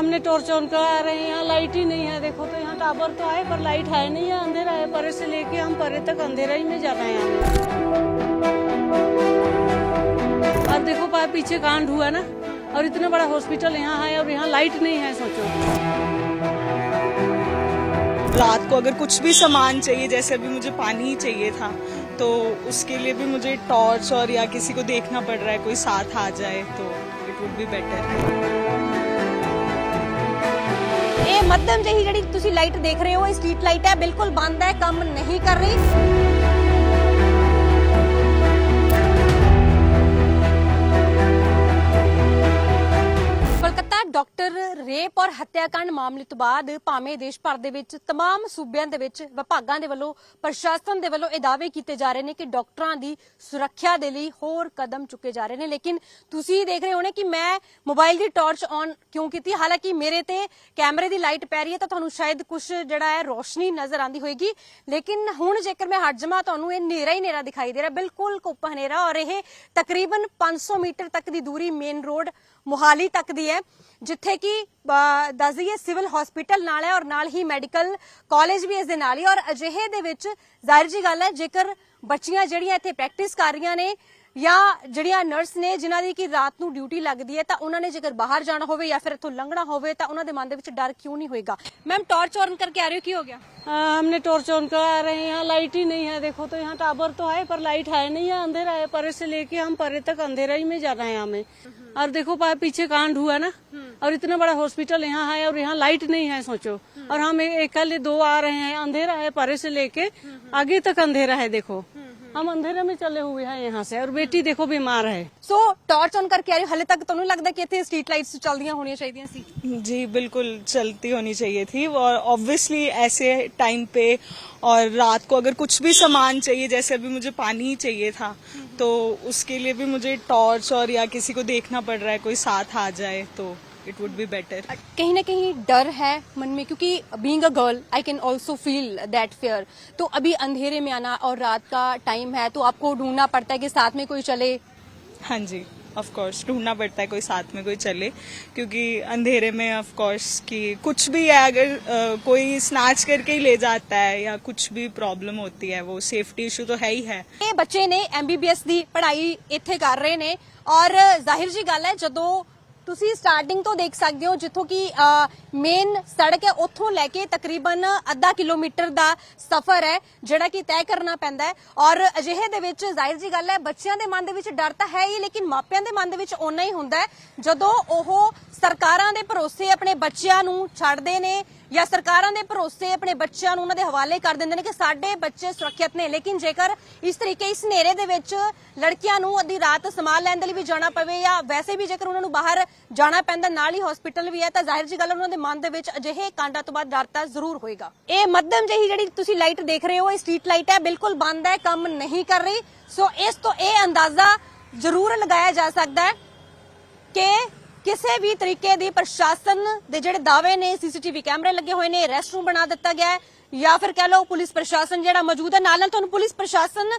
हमने torch on करा रहे हैं, यहाँ लाइट ही नहीं है। देखो तो यहाँ टावर तो है पर लाइट है नहीं है अंधेरा है। परे से लेके हम परे तक अंधेरा ही में जाना है। हमें और देखो पा, पीछे कांड हुआ ना, और इतना बड़ा हॉस्पिटल यहाँ है, और यहाँ लाइट नहीं है, सोचो। रात को अगर कुछ भी सामान चाहिए, जैसे अभी मुझे पानी ही चाहिए था तो उसके लिए भी मुझे टॉर्च और या किसी को देखना पड़ रहा है, कोई साथ आ जाए तो इट वुड बी बेटर ਇਹ ਮੱਧਮ ਜਿਹੀ ਜਿਹੜੀ ਤੁਸੀਂ ਲਾਈਟ ਦੇਖ ਰਹੇ ਹੋ, ਇਹ ਸਟਰੀਟ ਲਾਈਟ ਹੈ, ਬਿਲਕੁਲ ਬੰਦ ਹੈ, ਕੰਮ ਨਹੀਂ ਕਰ ਰਹੀ। ਰੇਪ ਔਰ ਹੱਤਿਆਕਾਂਡ ਮਾਮਲੇ ਤੋਂ ਬਾਅਦ ਭਾਵੇਂ ਦੇਸ਼ ਭਰ ਦੇ ਵਿੱਚ तमाम ਸੂਬਿਆਂ ਦੇ ਵਿੱਚ ਵਿਭਾਗਾਂ ਦੇ ਵੱਲੋਂ ਪ੍ਰਸ਼ਾਸਨ ਦੇ ਵੱਲੋਂ ਇਹ ਦਾਅਵੇ ਕੀਤੇ ਜਾ ਰਹੇ ਨੇ ਕਿ ਡਾਕਟਰਾਂ ਦੀ ਸੁਰੱਖਿਆ ਦੇ ਲਈ ਹੋਰ ਕਦਮ ਚੁੱਕੇ ਜਾ ਰਹੇ ਨੇ ਲੇਕਿਨ ਤੁਸੀਂ ਦੇਖ ਰਹੇ ਹੋਣੇ ਕਿ ਮੈਂ ਮੋਬਾਈਲ ਦੀ ਟਾਰਚ ਔਨ ਕਿਉਂ ਕੀਤੀ ਹਾਲਾਂਕਿ ਮੇਰੇ ਤੇ ਕੈਮਰੇ ਦੀ ਲਾਈਟ ਪੈ ਰਹੀ ਹੈ ਤਾਂ ਤੁਹਾਨੂੰ ਸ਼ਾਇਦ ਕੁਝ ਜਿਹੜਾ ਹੈ ਰੋਸ਼ਨੀ ਨਜ਼ਰ ਆਂਦੀ ਹੋਏਗੀ ਲੇਕਿਨ ਹੁਣ ਜੇਕਰ ਮੈਂ ਹਟ ਜਾਵਾਂ ਤੁਹਾਨੂੰ ਇਹ ਨੇਰਾ ਹੀ ਨੇਰਾ ਦਿਖਾਈ ਦੇ ਰਿਹਾ ਬਿਲਕੁਲ ਕੁੱਪ ਹਨੇਰਾ ਔਰ ਇਹ ਤਕਰੀਬਨ 500 ਮੀਟਰ ਤੱਕ ਦੀ ਦੂਰੀ ਮੇਨ ਰੋਡ ਮੁਹਾਲੀ ਤੱਕ ਦੀ ਹੈ ਜਿੱਥੇ ਕਿ ਅਹ, ਦੱਸ ਦਈਏ ਸਿਵਲ ਹਸਪੀਟਲ ਨਾਲ ਹੈ ਔਰ ਨਾਲ ਹੀ ਮੈਡੀਕਲ ਕਾਲਜ ਵੀ ਇਸ ਦੇ ਨਾਲ ਹੀ ਔਰ ਅਜਿਹੇ ਦੇ ਵਿੱਚ ਜ਼ਾਹਿਰ ਜੀ ਗੱਲ ਹੈ ਜੇਕਰ ਬੱਚੀਆਂ ਜਿਹੜੀਆਂ ਇੱਥੇ ਪ੍ਰੈਕਟਿਸ ਕਰ ਰਹੀਆਂ ਨੇ ਜਾਂ ਜਿਹੜੀਆਂ ਨਰਸ ਨੇ ਜਿਨ੍ਹਾਂ ਦੀ ਕਿ ਰਾਤ ਨੂੰ ਡਿਊਟੀ ਲੱਗਦੀ ਹੈ ਤਾਂ ਉਹਨਾਂ ਨੇ ਜੇਕਰ ਬਾਹਰ ਜਾਣਾ ਹੋਵੇ ਜਾਂ ਫਿਰ ਇੱਥੋਂ ਲੰਘਣਾ ਹੋਵੇ ਤਾਂ ਉਹਨਾਂ ਦੇ ਮਨ ਦੇ ਵਿੱਚ ਡਰ ਕਿਉਂ ਨਹੀਂ ਹੋਏਗਾ ਮੈਮ ਟਾਰਚ ਔਨ ਕਰਕੇ ਆ ਰਹੇ ਹੋ ਕੀ ਹੋ ਗਿਆ हाँ, हमने टॉर्च ऑन करा रहे हैं यहाँ लाइट ही नहीं है देखो तो यहाँ टावर तो है पर लाइट है नहीं है अंधेरा है परे से लेके हम परे तक अंधेरा ही में जाना है हमें और देखो पा पीछे कांड हुआ ना और इतना बड़ा हॉस्पिटल यहाँ है और यहाँ लाइट नहीं है सोचो और हम ए- एक कल दो आ रहे हैं अंधेरा है परे से लेके आगे तक अंधेरा है देखो हम अंधेरे में चले हुए हैं यहाँ से और बेटी देखो बीमार है। सो टॉर्च ऑन करके आ हले तक तो नहीं लगता कि स्ट्रीट लाइट्स चल दिया होनी चाहिए थी जी बिल्कुल चलती होनी चाहिए थी और ऑब्वियसली ऐसे टाइम पे और रात को अगर कुछ भी सामान चाहिए जैसे अभी मुझे पानी चाहिए था तो उसके लिए भी मुझे टॉर्च और या किसी को देखना पड़ रहा है कोई साथ आ जाए तो इट वुड बी बेटर कहीं ना कहीं डर है मन में क्योंकि being a girl I can also feel that fear तो अभी अंधेरे में आना और रात का टाइम है तो आपको ढूंढना पड़ता है कि साथ में कोई चले। हाँ जी ऑफ़ कोर्स ढूंढना पड़ता है कोई साथ में कोई चले क्योंकि अंधेरे में ऑफ़ कोर्स कि कुछ भी है अगर आ, कोई स्नैच करके ही ले जाता है या कुछ भी प्रॉब्लम होती है वो सेफ्टी इशू तो है ही है। ये बच्चे ने एमबीबीएस दी पढ़ाई इथे कर रहे ने और ज़ाहिर जी गल है जदों ਤੁਸੀਂ ਸਟਾਰਟਿੰਗ ਤੋਂ ਦੇਖ ਸਕਦੇ ਹੋ ਜਿੱਥੋਂ ਕਿ ਮੇਨ ਸੜਕ ਹੈ, ਉੱਥੋਂ ਲੈ ਕੇ ਤਕਰੀਬਨ ਅੱਧਾ ਕਿਲੋਮੀਟਰ ਦਾ ਸਫ਼ਰ ਹੈ, ਜਿਹੜਾ ਕਿ ਤੈਅ ਕਰਨਾ ਪੈਂਦਾ ਹੈ। ਔਰ ਅਜਿਹੇ ਦੇ ਵਿੱਚ ਜ਼ਾਹਿਰ ਜੀ ਗੱਲ ਹੈ, ਬੱਚਿਆਂ ਦੇ ਮਨ ਦੇ ਵਿੱਚ ਡਰ ਤਾਂ ਹੈ ਹੀ, ਲੇਕਿਨ ਮਾਪਿਆਂ ਦੇ ਮਨ ਦੇ ਵਿੱਚ ਓਨਾ ਹੀ ਹੁੰਦਾ ਹੈ, ਜਦੋਂ ਉਹ ਸਰਕਾਰਾਂ ਦੇ ਭਰੋਸੇ ਆਪਣੇ ਬੱਚਿਆਂ ਨੂੰ ਛੱਡਦੇ ਨੇ ਜਾਂ ਸਰਕਾਰਾਂ ਦੇ ਭਰੋਸੇ ਆਪਣੇ ਬੱਚਿਆਂ ਨੂੰ ਉਹਨਾਂ ਦੇ ਹਵਾਲੇ ਕਰ ਦਿੰਦੇ ਨੇ ਕਿ ਸਾਡੇ ਬੱਚੇ ਸੁਰੱਖਿਅਤ ਨੇ। ਲੇਕਿਨ ਜੇਕਰ ਇਸ ਤਰੀਕੇ, ਇਸ ਹਨੇਰੇ ਦੇ ਵਿੱਚ ਲੜਕੀਆਂ ਨੂੰ ਅੱਧੀ ਰਾਤ ਸਮਾਨ ਲੈਣ ਦੇ ਲਈ ਵੀ ਜਾਣਾ ਪਵੇ ਜਾਂ ਵੈਸੇ ਵੀ ਜੇਕਰ ਉਹਨਾਂ ਨੂੰ ਬਾਹਰ ਜਾਣਾ ਪੈਂਦਾ, ਨਾਲ ਹੀ ਹਸਪੀਟਲ ਵੀ ਹੈ, ਤਾਂ ਜ਼ਾਹਿਰ ਜੀ ਗੱਲ ਉਹਨਾਂ ਦੇ ਮਨ ਦੇ ਵਿੱਚ ਅਜਿਹੇ ਕਾਂਡਾਂ ਤੋਂ ਬਾਅਦ ਡਰ ਤਾਂ ਜ਼ਰੂਰ ਹੋਏਗਾ। ਇਹ ਮੱਧਮ ਜਿਹੀ ਜਿਹੜੀ ਤੁਸੀਂ ਲਾਈਟ ਦੇਖ ਰਹੇ ਹੋ, ਇਹ ਸਟਰੀਟ ਲਾਈਟ ਹੈ, ਬਿਲਕੁਲ ਬੰਦ ਹੈ, ਕੰਮ ਨਹੀਂ ਕਰ ਰਹੀ। ਸੋ ਇਸ ਤੋਂ ਇਹ ਅੰਦਾਜ਼ਾ ਜ਼ਰੂਰ ਲਗਾਇਆ ਜਾ ਸਕਦਾ ਹੈ ਕਿ ਕਿਸੇ ਵੀ ਤਰੀਕੇ ਦੀ ਪ੍ਰਸ਼ਾਸਨ ਦੇ ਜਿਹੜੇ ਦਾਅਵੇ ਨੇ, ਸੀਸੀਟੀਵੀ ਕੈਮਰੇ ਲੱਗੇ ਹੋਏ ਨੇ ਰੈਸਟ ਰੂਮ ਬਣਾ ਦਿੱਤਾ ਗਿਆ ਹੈ, ਜਾਂ ਫਿਰ ਕਹਿ ਲਓ ਪੁਲਿਸ ਪ੍ਰਸ਼ਾਸਨ ਜਿਹੜਾ ਮੌਜੂਦ ਹੈ ਨਾਲ ਨਾਲ ਤੁਹਾਨੂੰ ਪੁਲਿਸ ਪ੍ਰਸ਼ਾਸਨ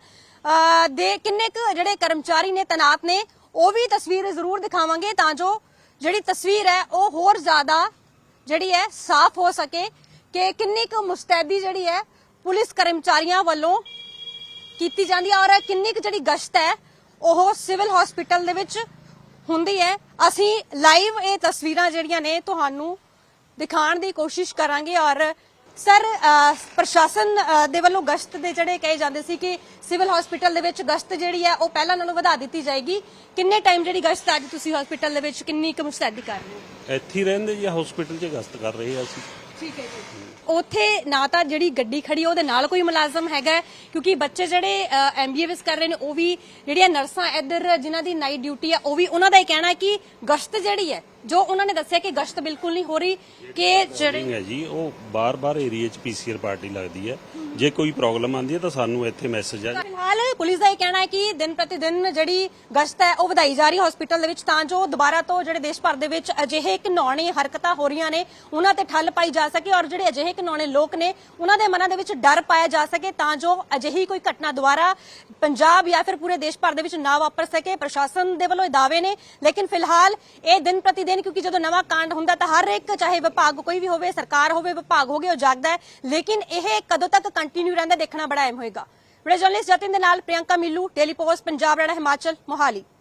ਦੇ ਕਿੰਨੇ ਕੁ ਜਿਹੜੇ ਕਰਮਚਾਰੀ ਨੇ, ਤੈਨਾਤ ਨੇ, ਉਹ ਵੀ ਤਸਵੀਰ ਜ਼ਰੂਰ ਦਿਖਾਵਾਂਗੇ ਤਾਂ ਜੋ ਜਿਹੜੀ ਤਸਵੀਰ ਹੈ, ਉਹ ਹੋਰ ਜ਼ਿਆਦਾ ਜਿਹੜੀ ਹੈ, ਸਾਫ਼ ਹੋ ਸਕੇ ਕਿ ਕਿੰਨੀ ਕੁ ਮੁਸਤੈਦੀ ਜਿਹੜੀ ਹੈ, ਪੁਲਿਸ ਕਰਮਚਾਰੀਆਂ ਵੱਲੋਂ ਕੀਤੀ ਜਾਂਦੀ ਹੈ ਔਰ ਕਿੰਨੀ ਕੁ ਜਿਹੜੀ ਗਸ਼ਤ ਹੈ, ਉਹ ਸਿਵਲ ਹਸਪੀਟਲ ਦੇ ਵਿੱਚ ਹੁੰਦੀ ਹੈ। ਅਸੀਂ ਲਾਈਵ ਇਹ ਤਸਵੀਰਾਂ ਜਿਹੜੀਆਂ ਨੇ ਤੁਹਾਨੂੰ ਦਿਖਾਉਣ ਦੀ ਕੋਸ਼ਿਸ਼ ਕਰਾਂਗੇ ਔਰ ਸਰ ਪ੍ਰਸ਼ਾਸਨ ਦੇ ਵੱਲੋਂ ਗਸ਼ਤ ਦੇ ਜਿਹੜੇ ਕਹੇ ਜਾਂਦੇ ਸੀ ਕਿ ਸਿਵਲ ਹਸਪੀਟਲ ਦੇ ਵਿੱਚ ਗਸ਼ਤ ਜਿਹੜੀ ਹੈ ਉਹ ਪਹਿਲਾਂ ਨਾਲੋਂ ਵਧਾ ਦਿੱਤੀ ਜਾਏਗੀ। ਕਿੰਨੇ ਟਾਈਮ ਜਿਹੜੀ ਗਸ਼ਤ ਅੱਜ ਤੁਸੀਂ ਹਸਪੀਟਲ ਦੇ ਵਿੱਚ? ਕਿੰਨੀ ਕੁ ਮੁਸਤੈਦੀ ਕਰ ਰਹੇ ਹੋ? ਇੱਥੇ ਰਹਿੰਦੇ ਜੀ ਹਸਪੀਟਲ 'ਚ ਗਸਤ ਕਰ ਰਹੇ ਆ ਅਸੀਂ। ਠੀਕ ਹੈ ਜੀ। ਉੱਥੇ ਨਾ ਤਾਂ ਜਿਹੜੀ ਗੱਡੀ ਖੜੀ ਉਹਦੇ ਨਾਲ ਕੋਈ ਮੁਲਾਜ਼ਮ ਹੈਗਾ ਹੈ, ਕਿਉਂਕਿ ਬੱਚੇ ਜਿਹੜੇ ਐਮਬੀਬੀਐਸ ਕਰ ਰਹੇ ਨੇ ਉਹ ਵੀ ਜਿਹੜੀਆਂ ਨਰਸਾਂ ਇੱਧਰ ਜਿਨ੍ਹਾਂ ਦੀ ਨਾਈਟ ਡਿਊਟੀ ਆ ਉਹ ਵੀ ਉਹਨਾਂ ਦਾ ਇਹ ਕਹਿਣਾ ਹੈ ਕਿ ਗਸ਼ਤ ਜਿਹੜੀ ਹੈ ਜੋ ਉਹਨਾਂ ਨੇ ਦੱਸਿਆ ਕਿ ਗਸ਼ਤ ਬਿਲਕੁਲ ਨਹੀਂ ਹੋ ਰਹੀ ਕਿ ਜਿਹੜੇ ਹੈ ਜੀ ਉਹ ਬਾਰ-ਬਾਰ ਏਰੀਆ 'ਚ ਪੀਸੀਆਰ ਪਾਰਟੀ ਲੱਗਦੀ ਹੈ। ਜੇ ਕੋਈ ਪ੍ਰੋਬਲਮ ਆਂਦੀ ਹੈ ਤਾਂ ਸਾਨੂੰ ਇੱਥੇ ਮੈਸੇਜ ਆ ਫਿਲਹਾਲ ਪੁਲਿਸ ਦਾ ਇਹ ਕਹਿਣਾ ਹੈ ਕਿ ਦਿਨ ਪ੍ਰਤੀ ਦਿਨ ਜਿਹੜੀ ਗਸ਼ਤ ਹੈ ਉਹ ਵਧਾਈ ਜਾ ਰਹੀ ਹੈ ਹਸਪੀਟਲ ਦੇ ਵਿੱਚ ਤਾਂ ਜੋ ਦੁਬਾਰਾ ਤੋਂ ਜਿਹੜੇ ਦੇਸ਼ ਭਰ ਦੇ ਵਿੱਚ ਅਜਿਹੇ ਘਿਨੌਣੇ ਹਰਕਤਾਂ ਹੋ ਰਹੀਆਂ ਨੇ ਉਹਨਾਂ ਤੇ ਠੱਲ ਪਾਈ ਜਾ ਸਕੇ ਔਰ ਜਿਹੜੇ ਅਜਿਹੇ ਘਿਨੌਣੇ ਲੋਕ ਨੇ ਉਹਨਾਂ ਦੇ ਮਨਾਂ ਦੇ ਵਿੱਚ ਡਰ ਪਾਇਆ ਜਾ ਸਕੇ ਤਾਂ ਜੋ ਅਜਿਹੀ ਕੋਈ ਘਟਨਾ ਦੁਬਾਰਾ ਪੰਜਾਬ ਜਾਂ ਫਿਰ ਪੂਰੇ ਦੇਸ਼ ਭਰ ਦੇ ਵਿੱਚ ਨਾ ਵਾਪਰ ਸਕੇ। ਪ੍ਰਸ਼ਾਸਨ ਦੇ ਵੱਲੋਂ ਇਹ ਦਾਅਵੇ ਨੇ ਲੇਕਿਨ ਫਿਲਹਾਲ ਇਹ ਦਿਨ ਪ੍ਰਤੀ ਜਾਂਦੀਆਂ ਨੇ, ਕਿਉਂਕਿ ਜਦੋਂ ਨਵਾਂ ਕਾਂਡ ਹੁੰਦਾ ਤਾਂ ਹਰ ਇੱਕ, ਚਾਹੇ ਵਿਭਾਗ ਕੋਈ ਵੀ ਹੋਵੇ, ਸਰਕਾਰ ਹੋਵੇ, ਵਿਭਾਗ ਹੋਗੇ ਉਹ ਜਾਗਦਾ ਹੈ। ਲੇਕਿਨ ਇਹ ਕਦੋਂ ਤੱਕ ਕੰਟੀਨਿਊ ਰਹਿੰਦਾ ਦੇਖਣਾ ਬੜਾ ਅਹਿਮ ਹੋਏਗਾ। ਵੀਡੀਓ ਜਰਨਲਿਸਟ ਜਤਿਨ ਦੇ ਨਾਲ ਪ੍ਰਿਯੰਕਾ ਮਿੱਲੂ ਡੇਲੀ ਪੋਸਟ ਪੰਜਾਬ ਰਣਾ ਹਿਮਾਚਲ, ਮੋਹਾਲੀ।